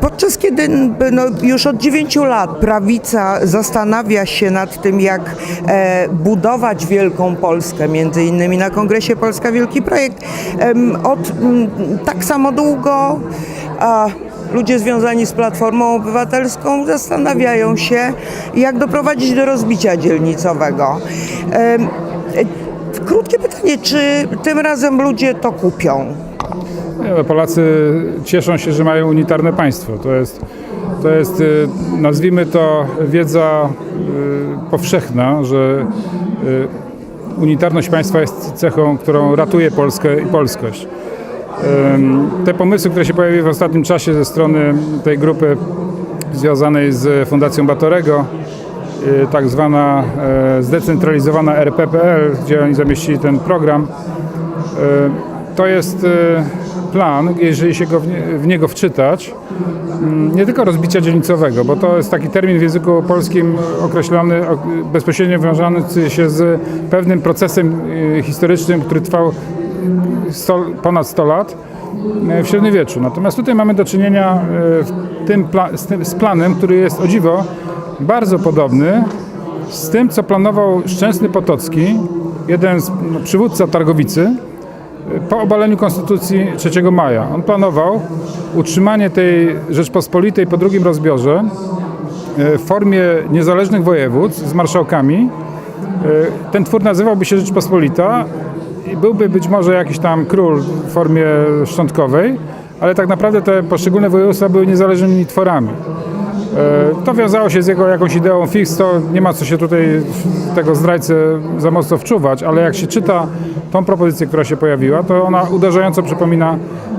Podczas kiedy no, już od 9 lat prawica zastanawia się nad tym, jak e, budować Wielką Polskę, między innymi na Kongresie Polska Wielki Projekt, em, od m, tak samo długo a, ludzie związani z Platformą Obywatelską zastanawiają się, jak doprowadzić do rozbicia dzielnicowego. Em, e, krótkie pytanie, czy tym razem ludzie to kupią? Nie, no, Polacy cieszą się, że mają unitarne państwo. To jest, to jest y, nazwijmy to wiedza y, powszechna, że y, unitarność państwa jest cechą, którą ratuje Polskę i polskość. Te pomysły, które się pojawiły w ostatnim czasie ze strony tej grupy związanej z Fundacją Batorego, tak zwana zdecentralizowana RPPL, gdzie oni zamieścili ten program, To jest plan, jeżeli się go w, nie, w niego wczytać, mm, nie tylko rozbicia dzielnicowego, bo to jest taki termin w języku polskim określony, bezpośrednio wiążący się z pewnym procesem e, historycznym, który trwał 100, ponad 100 lat e, w średniowieczu. Natomiast tutaj mamy do czynienia pla, z, tym, z planem, który jest o dziwo bardzo podobny z tym, co planował Szczęsny Potocki, jeden z no, przywódca Targowicy, po obaleniu Konstytucji 3 maja. On planował utrzymanie tej Rzeczpospolitej po drugim rozbiorze e, w formie niezależnych województw z marszałkami. E, Ten twór nazywałby się Rzeczpospolita i byłby być może jakiś tam król w formie szczątkowej, ale tak naprawdę te poszczególne województwa były niezależnymi tworami. E, To wiązało się z jego jakąś ideą fix, to nie ma co się tutaj tego zdrajcy za mocno wczuwać, ale jak się czyta tą propozycję, która się pojawiła, to ona uderzająco przypomina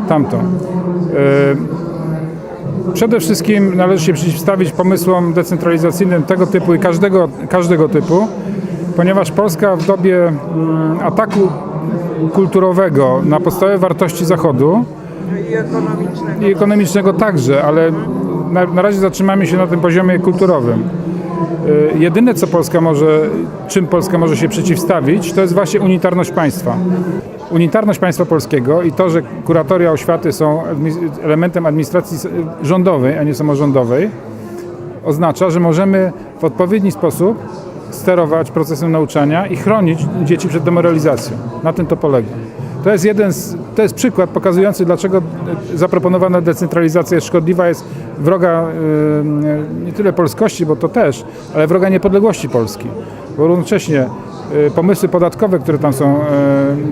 tamtą. E, Przede wszystkim należy się przeciwstawić pomysłom decentralizacyjnym tego typu i każdego, każdego typu, ponieważ Polska w dobie mm, ataku kulturowego na podstawowe wartości Zachodu I ekonomicznego. i ekonomicznego także, ale na, na razie zatrzymamy się na tym poziomie kulturowym. Y, Jedyne, co Polska może, czym Polska może się przeciwstawić, to jest właśnie unitarność państwa. Unitarność państwa polskiego i to, że kuratoria oświaty są elementem administracji rządowej, a nie samorządowej, oznacza, że możemy w odpowiedni sposób sterować procesem nauczania i chronić dzieci przed demoralizacją. Na tym to polega. To jest jeden z, to jest przykład pokazujący, dlaczego e, zaproponowana decentralizacja jest szkodliwa, jest wroga e, nie tyle polskości, bo to też, ale wroga niepodległości Polski. Bo równocześnie e, pomysły podatkowe, które tam są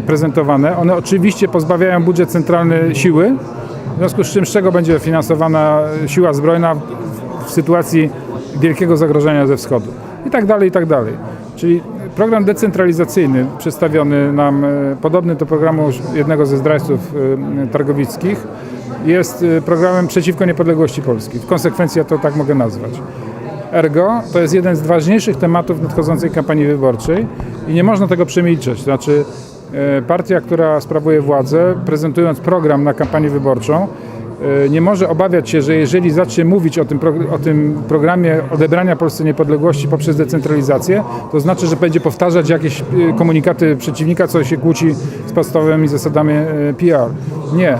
prezentowane, one oczywiście pozbawiają budżet centralny siły, w związku z czym z czego będzie finansowana siła zbrojna w sytuacji wielkiego zagrożenia ze wschodu. I tak dalej, i tak dalej. Czyli program decentralizacyjny przedstawiony nam, e, podobny do programu jednego ze zdrajców e, targowickich, jest e, programem przeciwko niepodległości Polski. W konsekwencji ja to tak mogę nazwać. Ergo to jest jeden z ważniejszych tematów nadchodzącej kampanii wyborczej i nie można tego przemilczeć. Znaczy partia, która sprawuje władzę, prezentując program na kampanię wyborczą, nie może obawiać się, że jeżeli zacznie mówić o tym, o tym programie odebrania Polsce niepodległości poprzez decentralizację, to znaczy, że będzie powtarzać jakieś e, komunikaty przeciwnika, co się kłóci z podstawowymi zasadami e, PR. Nie.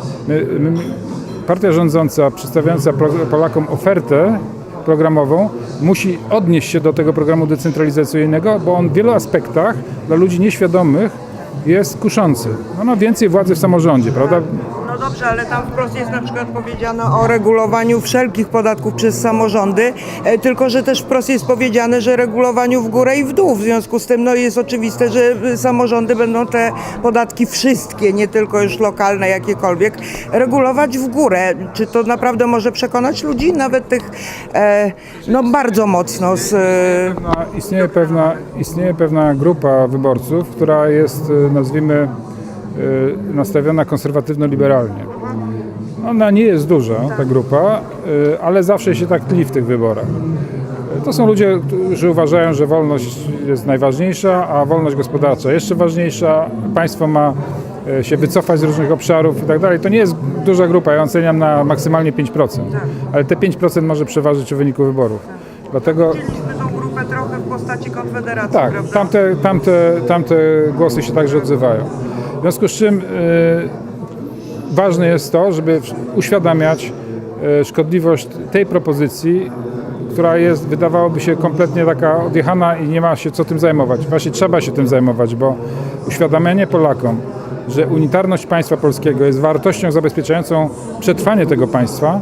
Partia rządząca, przedstawiająca Polakom ofertę programową musi odnieść się do tego programu decentralizacyjnego, bo on w wielu aspektach dla ludzi nieświadomych jest kuszący. No, ma więcej władzy w samorządzie, prawda? Dobrze, ale tam wprost jest na przykład powiedziane o regulowaniu wszelkich podatków przez samorządy, e, tylko że też wprost jest powiedziane, że regulowaniu w górę i w dół. W związku z tym no, jest oczywiste, że y, samorządy będą te podatki wszystkie, nie tylko już lokalne, jakiekolwiek, regulować w górę. Czy to naprawdę może przekonać ludzi, nawet tych e, no bardzo mocno z... E, istnieje, pewna, istnieje pewna grupa wyborców, która jest, nazwijmy, nastawiona konserwatywno-liberalnie. Ona nie jest duża, ta grupa, y, ale zawsze się tak tli w tych wyborach. Y, To są ludzie, którzy uważają, że wolność jest najważniejsza, a wolność gospodarcza jeszcze ważniejsza. Państwo ma y, się wycofać z różnych obszarów i tak dalej. To nie jest duża grupa, ja oceniam na maksymalnie 5%, ale te 5% może przeważyć w wyniku wyborów. Dlatego trochę w postaci Konfederacji, tak, prawda? tamte, tamte, tamte głosy się także odzywają. W związku z czym y, ważne jest to, żeby uświadamiać e, szkodliwość tej propozycji, która jest, wydawałoby się, kompletnie taka odjechana i nie ma się co tym zajmować. Właśnie trzeba się tym zajmować, bo uświadamianie Polakom, że unitarność państwa polskiego jest wartością zabezpieczającą przetrwanie tego państwa,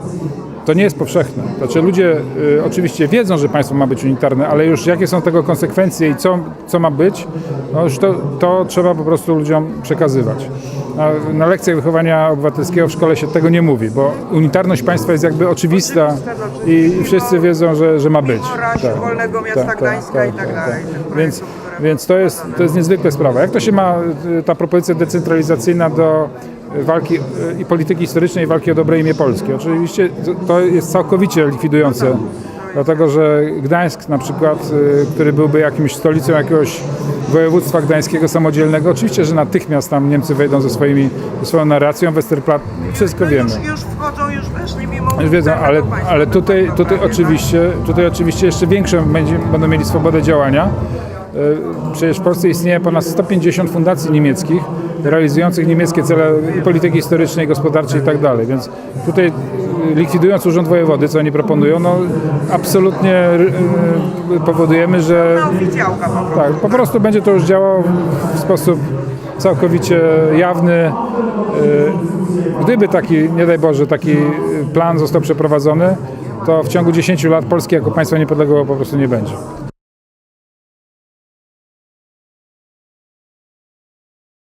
to nie jest powszechne. Znaczy ludzie y, oczywiście wiedzą, że państwo ma być unitarne, ale już jakie są tego konsekwencje i co, co ma być, no już to, to trzeba po prostu ludziom przekazywać. Na, na lekcjach wychowania obywatelskiego w szkole się tego nie mówi, bo unitarność państwa jest jakby oczywista i, wszyscy wiedzą, że, że ma być. Mimo wolnego miasta Gdańska i tak dalej. Tych Więc, projektów, które- więc to jest, to jest niezwykle sprawa. Jak to się ma ta propozycja decentralizacyjna do walki y, i polityki historycznej i walki o dobre imię Polski? Oczywiście to- jest całkowicie likwidujące, dlatego że Gdańsk na przykład, y, który byłby jakimś stolicą jakiegoś województwa gdańskiego samodzielnego, oczywiście, że natychmiast tam Niemcy wejdą ze, swoimi, ze swoją narracją, Westerplatte, wszystko No wiemy. Już, już wchodzą, już weszli mimo Już wiedzą, ale, ale tutaj, tutaj, oczywiście, tutaj oczywiście jeszcze większą będzie, będą mieli swobodę działania. E, Przecież w Polsce istnieje ponad 150 fundacji niemieckich realizujących niemieckie cele i polityki historycznej, gospodarczej i tak dalej. Więc tutaj e, likwidując Urząd Wojewody, co oni proponują, no absolutnie e, powodujemy, że tak, po prostu będzie to już działało w sposób całkowicie jawny. Gdyby taki, nie daj Boże, taki plan został przeprowadzony, to w ciągu 10 lat Polski jako państwa niepodległego po prostu nie będzie.